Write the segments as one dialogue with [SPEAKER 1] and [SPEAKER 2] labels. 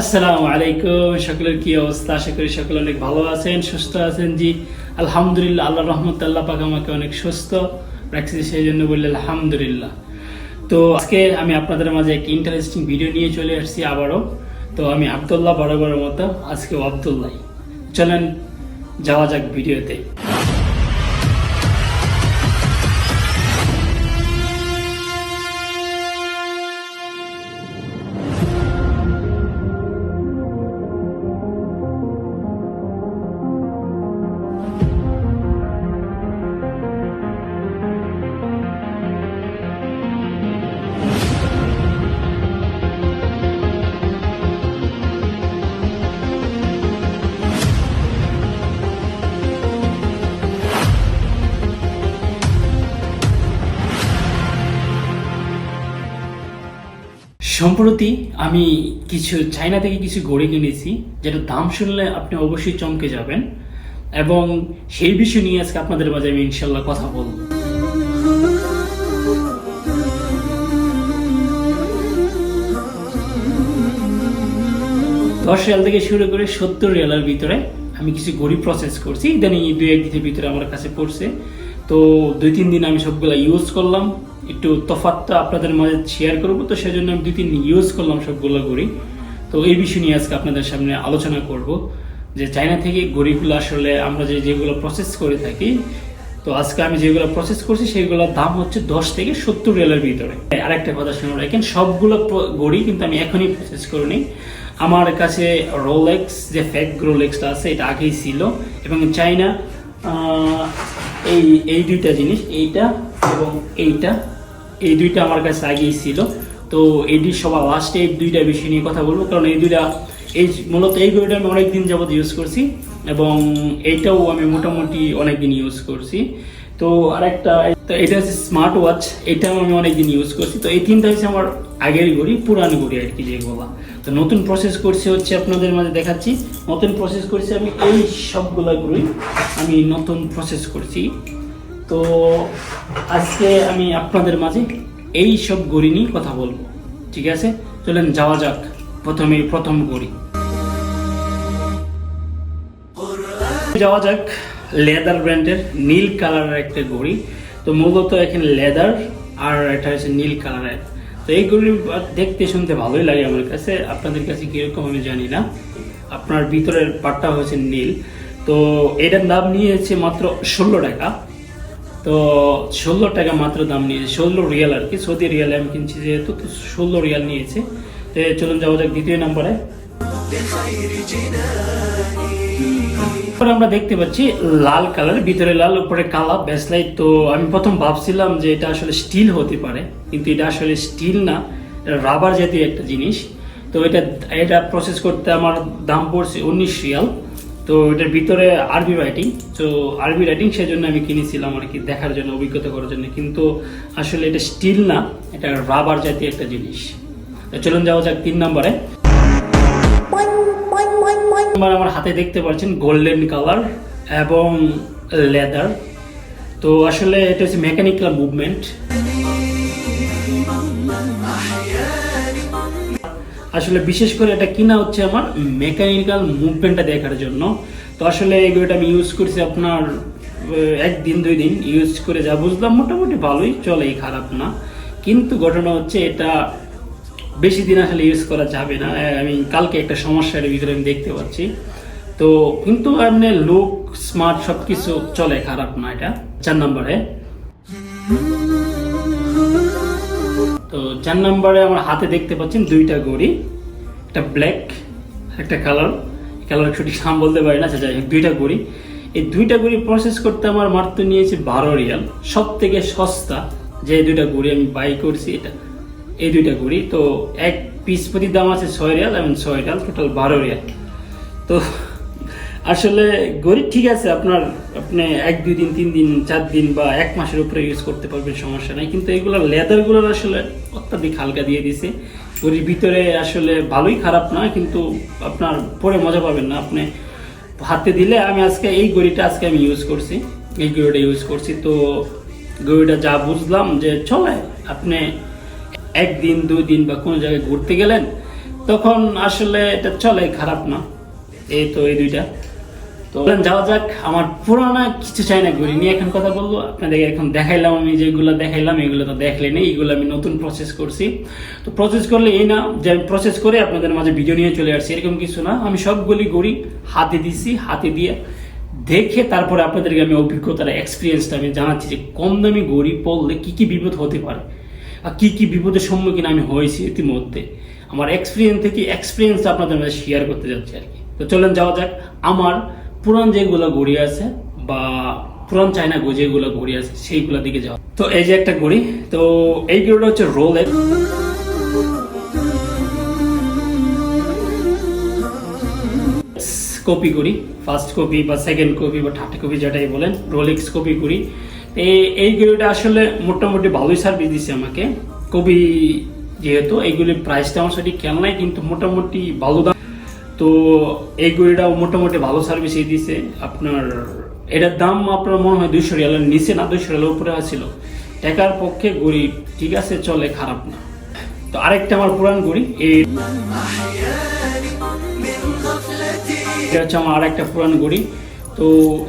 [SPEAKER 1] আসসালামু আলাইকুম। সকলের কি অবস্থা? আশা করি সকলে অনেক ভালো আছেন, সুস্থ আছেন জি। আলহামদুলিল্লাহ, আল্লাহ রহমত আল্লাহ পাক আমাকে অনেক সুস্থ রাখছি, সেই জন্য বললে আলহামদুলিল্লাহ। তো আজকে আমি আপনাদের মাঝে এক ইন্টারেস্টিং ভিডিও নিয়ে চলে আসছি আবারও। তো আমি আবদুল্লাহ বরাবরের মতো আজকে আবদুল্লাহ। চলেন, যাওয়া যাক ভিডিওতে সম্প্রতি আমি কিছু চাইনা থেকে কিছু ঘড়ি কিনেছি যেটা দাম শুনলে আপনি অবশ্যই চমকে যাবেন। এবং সেই বিষয় নিয়ে আজকে আপনাদের মাঝে আমি ইনশাল্লাহ কথা বলব। দশ রিয়াল থেকে শুরু করে সত্তর রিয়ালের ভিতরে আমি কিছু ঘড়ি প্রসেস করছি। ইদানিং এই দুই একদিনের ভিতরে আমার কাছে পড়ছে। তো দুই, তিন দিন আমি সবগুলো ইউজ করলাম। একটু তফাতটা আপনাদের মাঝে শেয়ার করব, তো সেজন্য আমি দুই, তিন ইউজ করলাম সবগুলো ঘড়ি তো এই বিষয় নিয়ে আজকে আপনাদের সামনে আলোচনা করব যে চায়না থেকে ঘড়িগুলো আসলে আমরা যে যেগুলো প্রসেস করে থাকি, তো আজকে আমি যেগুলো প্রসেস করছি সেগুলোর দাম হচ্ছে দশ থেকে সত্তর রিয়ালের ভিতরে। আরেকটা কথা শুনে রাখেন, সবগুলো ঘড়ি কিন্তু আমি এখনই প্রসেস করিনি। আমার কাছে রোলেক্স যে ফেক রোলেক্সটা আছে, এটা আগেই ছিল। এবং চাইনা এই এই দুইটা জিনিস, এইটা এবং এইটা, এই দুইটা আমার কাছে আগেই ছিল। তো এটি সবার লাস্টে এই দুইটা বিষয় নিয়ে কথা বলব, কারণ এই দুইটা, এই মূলত এই গরুটা আমি অনেক দিন যাবত ইউজ করছি এবং এইটাও আমি মোটামুটি অনেক দিন ইউজ করছি। তো আরেকটা, তো এটা হচ্ছে স্মার্ট ওয়াচ এটাও আমি অনেকদিন ইউজ করছি। তো এই তিনটা হচ্ছে আমার আগের ঘড়ি, পুরানো ঘড়ি আর কি যেগুলো তো নতুন প্রসেস করছি হচ্ছে আপনাদের মাঝে দেখাচ্ছি। নতুন প্রসেস করছি আমি, এই সবগুলো ঘড়ি আমি নতুন প্রসেস করছি। তো আজকে আমি আপনাদের মাঝে এই সব ঘড়ি নিয়ে কথা বলব। ঠিক আছে? চলেন যাওয়া যাক, প্রথমে, প্রথম ঘড়ি। যাওয়া যাক। লেদার ব্র্যান্ডের নীল কালারের একটা ঘড়ি। তো মূলত এখানে লেদার আর এটা হচ্ছে নীল কালারের। তো এই ঘড়ি দেখতে শুনতে ভালোই লাগে আমার কাছে। আপনাদের কাছে কীরকম আমি জানি না। আপনার ভিতরের পাটটা হচ্ছে নীল। তো এটার দাম নিয়েছে মাত্র ষোলো টাকা। তো ষোলো টাকা মাত্র দাম নিয়েছে। ষোলো রিয়াল আর কি। সৌদি রিয়ালে আমি কিনছি যেহেতু, তো ষোলো রিয়াল নিয়েছে। তো চলুন যাওয়া যাক দ্বিতীয় নম্বরে। তারপরে আমরা দেখতে পাচ্ছি লাল কালার, ভিতরে লাল, উপরে কালা। ব্যাসলাইট তো আমি প্রথম ভাবছিলাম যে এটা আসলে স্টিল হতে পারে, কিন্তু এটা আসলে স্টিল না রাবার জাতীয় একটা জিনিস। তো এটা এটা প্রসেস করতে আমার দাম পড়ছে উনিশ রিয়াল। তো এটার ভিতরে আরবি রাইটিং তো আরবি রাইটিং সেজন্য আমি কিনেছিলাম আর কি, দেখার জন্য, অভিজ্ঞতা করার জন্য। কিন্তু আসলে এটা স্টিল না, এটা রাবার জাতীয় একটা জিনিস। চলুন যাওয়া যাক তিন নম্বরে। এবার আমার হাতে দেখতে পাচ্ছেন গোল্ডেন কালার এবং লেদার তো আসলে এটা হচ্ছে মেকানিক্যাল মুভমেন্ট আসলে বিশেষ করে এটা কিনা হচ্ছে আমার মেকানিক্যাল মুভমেন্টটা দেখার জন্য। তো আসলে এগুলোটা আমি ইউজ করছি আপনার একদিন দুই দিন ইউজ করে যা বুঝলাম, মোটামুটি ভালোই চলে এই খারাপ না। কিন্তু ঘটনা হচ্ছে এটা বেশি দিন আসলে ইউজ করা যাবে না। আমি কালকে একটা সমস্যার ভিতরে আমি দেখতে পাচ্ছি। তো কিন্তু আপনি লুক স্মার্ট সব কিছু চলে, খারাপ না এটা। চার নম্বরে তো চার নম্বরে আমার হাতে দেখতে পাচ্ছেন দুইটা ঘড়ি, একটা ব্ল্যাক একটা কালার কালার সঠিক নাম বলতে পারি না আচ্ছা যাই হোক, দুইটা ঘড়ি। এই দুইটা ঘড়ি প্রসেস করতে আমার মাত্র নিয়েছে বারো রিয়াল। সব থেকে সস্তা যে দুইটা ঘড়ি আমি বাই করছি, এটা এই দুইটা ঘড়ি। তো এক পিস প্রতি দাম আছে ছয় রিয়াল এবং ছয় রিয়াল টোটাল বারো রিয়াল। তো আসলে ঘড়ি ঠিক আছে, আপনার আপনি এক, দুই দিন, তিন দিন, চার দিন বা এক মাসের উপরে ইউজ করতে পারবেন, সমস্যা নাই। কিন্তু এগুলো লেদারগুলোর আসলে অত্যাধিক হালকা দিয়ে দিছে। ঘড়ির ভিতরে আসলে ভালোই খারাপ না, কিন্তু আপনার পরে মজা পাবেন না। আপনি হাতে দিলে আমি আজকে এই ঘড়িটা আজকে আমি ইউজ করছি, এই ঘড়িটা ইউজ করছি। তো ঘড়িটা যা বুঝলাম যে চলে, আপনি একদিন দুই দিন বা কোনো জায়গায় ঘুরতে গেলেন, তখন আসলে এটা চলে খারাপ না। এই তো এই দুইটা। তো যাওয়া যাক, আমার পুরানা কিছু চাই না ঘড়ি নিয়ে এখন কথা বলব। আপনাদের এখন দেখাইলাম আমি, যেগুলো দেখাইলাম, এগুলো তো দেখলেনি এইগুলো আমি নতুন প্রসেস করছি। তো প্রসেস করলে এই না, যে আমি প্রসেস করে আপনাদের মাঝে ভিডিও নিয়ে চলে আসছি, এরকম কিছু না। আমি সবগুলি ঘড়ি হাতে দিছি, হাতে দিয়ে দেখে তারপরে আপনাদেরকে আমি অভিজ্ঞতার এক্সপিরিয়েন্সটা আমি জানাচ্ছি যে কম দামি ঘড়ি পড়লে কী কি বিপদ হতে পারে। কি কি বিপদের সম্মুখীন আমি হয়েছি ইতিমধ্যে। আমার এক্সপিরিয়েন্স থেকে এক্সপিরিয়েন্স আপনাদের মাঝে শেয়ার করতে যাচ্ছি আর কি। তো চলেন যাওয়া যাক। আমার পুরান যেগুলো ঘড়ি আছে বা পুরান চায়না গো যেগুলো ঘড়ি আছে, সেইগুলোর দিকে যাওয়া। তো এই যে একটা ঘড়ি তো এই ঘড়িটা হচ্ছে রোলের কপি করি ফার্স্ট কপি বা সেকেন্ড কপি বা থার্ড কপি যেটাই বলেন রোলেক্স কপি করি এই- এই ঘড়িটা আসলে মোটামুটি ভালোই সার্ভিস দিছে আমাকে। কপি যেহেতু এইগুলির প্রাইসটা আমার সঠিক খেয়াল নাই, কিন্তু মোটামুটি ভালো দাম। তো এই ঘড়িটাও মোটামুটি ভালো সার্ভিসই দিছে। আপনার, এটার দাম আপনার মনে হয় দুইশো রিয়ালের নিচে না দুইশো রিয়ালের উপরে আছিল। টাকার পক্ষে ঘড়ি ঠিক আছে, চলে খারাপ না। তো আরেকটা আমার পুরান ঘড়ি এই এটা হচ্ছে আমার আরেকটা পুরান ঘড়ি তো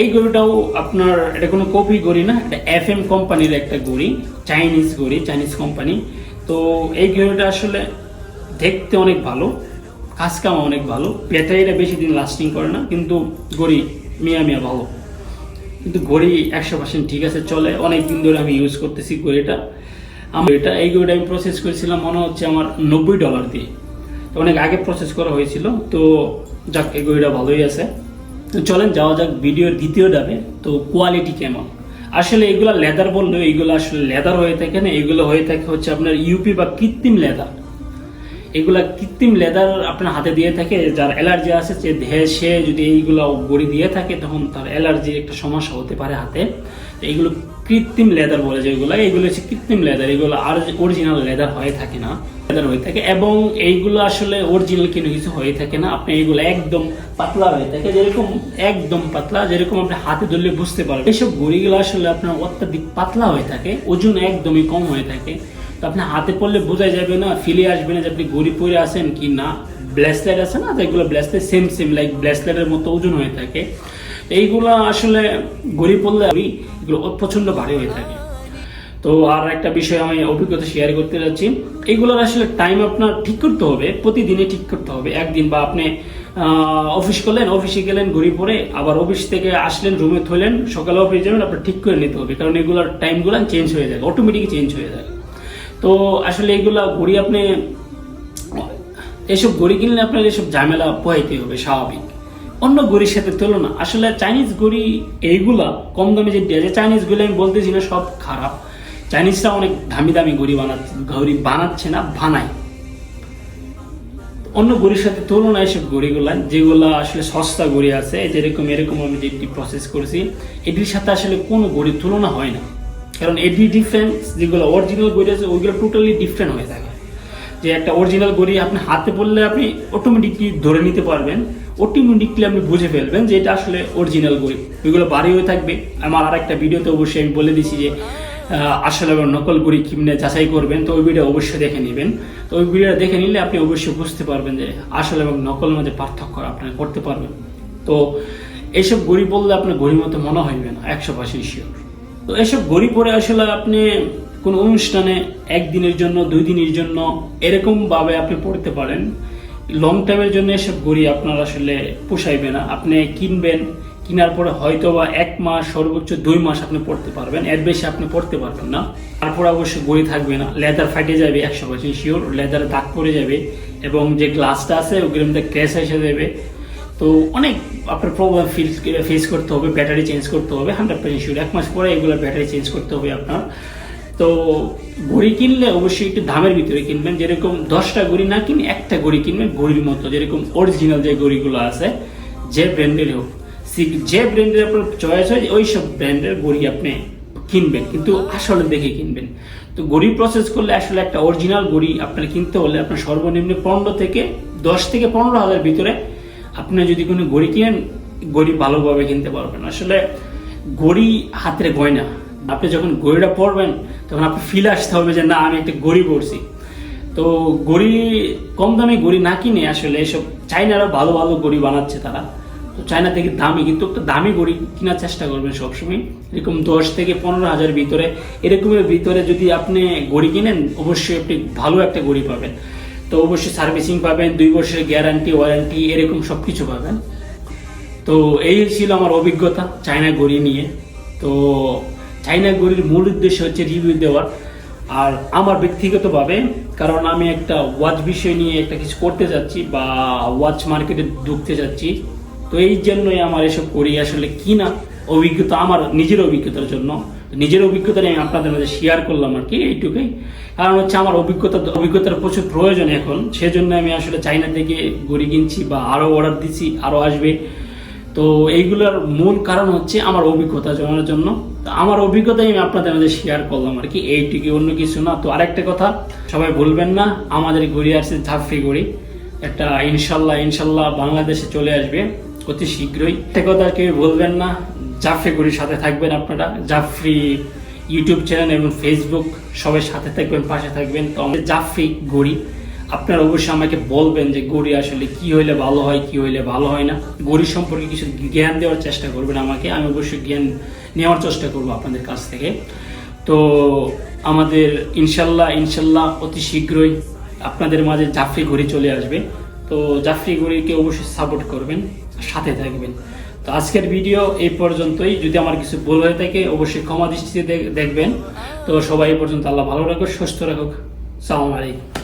[SPEAKER 1] এই ঘড়িটাও আপনার, এটা কোনো কপি ঘড়ি না, এটা এফ এম কোম্পানির একটা ঘড়ি চাইনিজ ঘড়ি চাইনিজ কোম্পানি তো এই ঘড়িটা আসলে দেখতে অনেক ভালো, কাজ অনেক ভালো, ব্যাটারিটা বেশি দিন লাস্টিং করে না, কিন্তু ঘড়ি মিয়া মিয়া ভালো। কিন্তু ঘড়ি একশো পার্সেন্ট ঠিক আছে, চলে। অনেক দিন ধরে আমি ইউজ করতেছি ঘড়িটা আমার এটা, এই ঘড়িটা আমি প্রসেস করেছিলাম মনে হচ্ছে আমার নব্বই ডলার দিয়ে। তো অনেক আগে প্রসেস করা হয়েছিল, তো যাক, এই ঘড়িটা ভালোই আছে। তো চলেন যাওয়া যাক ভিডিওর দ্বিতীয় ডাবে। তো কোয়ালিটি কেমন? আসলে এগুলা লেদার বললেও এগুলো আসলে লেদার হয়ে থাকে না, এগুলো হয়ে থাকে হচ্ছে আপনার ইউপি বা কৃত্রিম লেদার এগুলা কৃত্রিম লেদার আপনার হাতে দিয়ে থাকে, যার অ্যালার্জি আছে, যে দেহে সে যদি এইগুলো গড়ি দিয়ে থাকে, তখন তার অ্যালার্জির একটা সমস্যা হতে পারে হাতে। এইগুলো কৃত্রিম লেদার বলে যেগুলো এইগুলো হচ্ছে কৃত্রিম লেদার এগুলো আর অরিজিনাল লেদার হয়ে থাকে না। হয়ে থাকে। এবং এইগুলো আসলে অরিজিনাল কোনো কিছু হয়ে থাকে না। আপনি এইগুলো একদম পাতলা হয়ে থাকে। যেরকম একদম পাতলা, যেরকম আপনি হাতে ধরলে বুঝতে পারবেন। এইসব ঘড়িগুলো আসলে আপনার অত্যাধিক পাতলা হয়ে থাকে। ওজন একদমই কম হয়ে থাকে। তো আপনি হাতে পড়লে বোঝা যাবে না ফিলে আসবে না যে আপনি গড়ি পরে আসেন কি না। ব্রেসলেট আছে না? এগুলো ব্রেসলেট সেম সেম লাইক ব্রেসলেটের মতো ওজন হয়ে থাকে। এইগুলো আসলে গড়ি পড়লে আমি এগুলো প্রচণ্ড ভারী হয়ে থাকে। তো আর একটা বিষয় আমি অভিজ্ঞতা শেয়ার করতে যাচ্ছি। এগুলোর আসলে টাইম আপনার ঠিক করতে হবে, প্রতিদিনই ঠিক করতে হবে। একদিন বা আপনি অফিস করলেন অফিসে গেলেন ঘড়ি পরে আবার অফিস থেকে আসলেন রুমে থইলেন, সকালে অফিস যাবেন, আপনার ঠিক করে নিতে হবে। কারণ এগুলোর টাইমগুলো চেঞ্জ হয়ে যায় অটোমেটিক চেঞ্জ হয়ে যায়। তো আসলে এগুলা ঘড়ি আপনি, এসব ঘড়ি কিনলে আপনার এসব ঝামেলা পোহাইতে হবে, স্বাভাবিক। অন্য ঘড়ির সাথে তুলনা, আসলে চাইনিজ ঘড়ি এইগুলা কম দামে যে চাইনিজ ঘড়ি আমি বলতেছি না, সব খারাপ। চাইনিজরা অনেক দামি দামি ঘড়ি বানাচ্ছে ঘড়ি বানাচ্ছে না, বানায়। অন্য ঘড়ির সাথে তুলনা এসব ঘড়িগুলা যেগুলো আসলে সস্তা ঘড়ি আছে যেরকম এরকম আমি যেটি প্রসেস করেছি, এটির সাথে আসলে কোনো ঘড়ির তুলনা হয় না। কারণ এডি ডিফারেন্স যেগুলো অরিজিনাল ঘড়ি আছে, ওইগুলো টোটালি ডিফারেন্ট হয়ে থাকে। যে একটা অরিজিনাল ঘড়ি আপনি হাতে পড়লে আপনি অটোমেটিকলি ধরে নিতে পারবেন অটোমেটিকলি আপনি বুঝে ফেলবেন যে এটা আসলে অরিজিনাল ঘড়ি ওইগুলো ভারী হয়ে থাকবে। আমার আর একটা ভিডিওতে অবশ্যই আমি বলে দিছি যে আসলে নকল ঘড়ি কিনে যাচাই করবেন, তো ওই ভিডিও অবশ্যই দেখে নেবেন। তো ওই ভিডিওটা দেখে নিলে আপনি অবশ্যই বুঝতে পারবেন যে আসলে এবং নকল মধ্যে পার্থক্য আপনারা করতে পারবেন। তো এইসব ঘড়ি বললে আপনার ঘড়ির মতো মনে হইবে না, একশো পার্সেন্ট শিওর তো এসব ঘড়ি পরে আসলে আপনি কোন অনুষ্ঠানে একদিনের জন্য, দুই দিনের জন্য এরকম ভাবে আপনি পড়তে পারেন। লং টাইমের জন্য এসব ঘড়ি আপনার আসলে পোষাইবে না। আপনি কিনবেন কেনার পরে হয়তো বা এক মাস, সর্বোচ্চ দুই মাস আপনি পড়তে পারবেন। এর বেশি আপনি পড়তে পারবেন না। তারপর অবশ্যই ঘড়ি থাকবে না। লেদার ফাটে যাবে একশো পার্সেন্ট শিওর লেদারে দাগ পড়ে যাবে এবং যে গ্লাসটা আছে ওগুলোর মধ্যে ক্র্যাশ এসে যাবে। তো অনেক আপনার প্রবলেম ফিল ফেস করতে হবে ব্যাটারি চেঞ্জ করতে হবে হান্ড্রেড পার্সেন্ট শিওর এক মাস পরে এগুলো ব্যাটারি চেঞ্জ করতে হবে আপনার। তো ঘড়ি কিনলে অবশ্যই একটু দামের ভিতরে কিনবেন। যেরকম দশটা ঘড়ি না কিনে একটা ঘড়ি কিনবেন, ঘড়ির মতো। যেরকম অরিজিনাল যে ঘড়িগুলো আছে, যে ব্র্যান্ডের হোক। যে ব্র্যান্ডের আপনার চয়েস হয়, ওই সব ব্র্যান্ডের ঘড়ি আপনি কিনবেন, কিন্তু আসলে দেখে কিনবেন। তো ঘড়ি প্রসেস করলে আসলে একটা অরিজিনাল ঘড়ি আপনার কিনতে হলে আপনার সর্বনিম্ন পনেরো থেকে দশ থেকে পনেরো হাজার ভিতরে আপনি যদি কোনো ঘড়ি কিনেন ঘড়ি ভালোভাবে কিনতে পারবেন। আসলে ঘড়ি হাতের গয়না, আপনি যখন ঘড়িটা পরবেন, তখন আপনি ফিল আসতে হবে যে না, আমি একটা ঘড়ি পরছি। তো তো গড়ি, কম দামে গড়ি না কিনে আসলে এসব চাইনারা ভালো ভালো গড়ি বানাচ্ছে তারা। তো চায়না থেকে দামি, কিন্তু একটা দামি গড়ি কেনার চেষ্টা করবেন সবসময়। এরকম দশ থেকে পনেরো হাজার ভিতরে, এরকমের ভিতরে যদি আপনি গড়ি কিনেন, অবশ্যই আপনি ভালো একটা গড়ি পাবেন। তো অবশ্যই সার্ভিসিং পাবেন, দুই বছরের গ্যারান্টি, ওয়ারেন্টি, এরকম সব কিছু পাবেন। তো এই ছিল আমার অভিজ্ঞতা চায়না গড়ি নিয়ে। তো চায়না গড়ির মূল উদ্দেশ্য হচ্ছে রিভিউ দেওয়ার আর আমার ব্যক্তিগতভাবে, কারণ আমি একটা ওয়াচ বিষয় নিয়ে একটা কিছু করতে যাচ্ছি বা ওয়াচ মার্কেটে ঢুকতে যাচ্ছি। তো এই জন্যই আমার এসব করি। আসলে কি না অভিজ্ঞতা আমার নিজের অভিজ্ঞতার জন্য। নিজের অভিজ্ঞতা নিয়ে আপনাদের মাঝে শেয়ার করলাম আর কি এইটুকুই। কারণ হচ্ছে আমার অভিজ্ঞতা, অভিজ্ঞতার প্রচুর প্রয়োজন এখন। সেজন্য আমি আসলে চাইনা থেকে গড়ি কিনছি বা আরও অর্ডার দিচ্ছি আরও আসবে। তো এইগুলোর মূল কারণ হচ্ছে আমার অভিজ্ঞতা জানার জন্য। তো আমার অভিজ্ঞতাই আমি আপনাদের মাঝে শেয়ার করলাম আর কি। এইটুকু অন্য কিছু না। তো আরেকটা কথা, সবাই বলবেন না, আমাদের ঘুরে আসছে ঝাফরি গড়ি। একটা ইনশাল্লাহ ইনশাল্লাহ বাংলাদেশে চলে আসবে। অতি শীঘ্রই। একটা কথা কেউ বলবেন না। জাফরি গড়ির সাথে থাকবেন আপনারা। জাফরি ইউটিউব চ্যানেল এবং ফেসবুক সবাই সাথে থাকবেন, পাশে থাকবেন। তো আমাদের জাফরি গড়ি, আপনারা অবশ্যই আমাকে বলবেন যে গড়ি আসলে কি হইলে ভালো হয়, কি হইলে ভালো হয় না। গড়ি সম্পর্কে কিছু জ্ঞান দেওয়ার চেষ্টা করবেন আমাকে। আমি অবশ্যই জ্ঞান নেওয়ার চেষ্টা করব আপনাদের কাছ থেকে। তো আমাদের ইনশাল্লাহ ইনশাল্লাহ অতি শীঘ্রই আপনাদের মাঝে জাফরি ঘড়ি চলে আসবে। তো জাফরি ঘড়িকে অবশ্যই সাপোর্ট করবেন। সাথে থাকবেন। তো আজকের ভিডিও এই পর্যন্তই। যদি আমার কিছু ভুল হয়ে থাকে, অবশ্যই ক্ষমা দৃষ্টিতে দেখবেন। তো সবাই এই পর্যন্ত আল্লাহ ভালো রাখুক, সুস্থ রাখুক। সালাম আলাইকুম।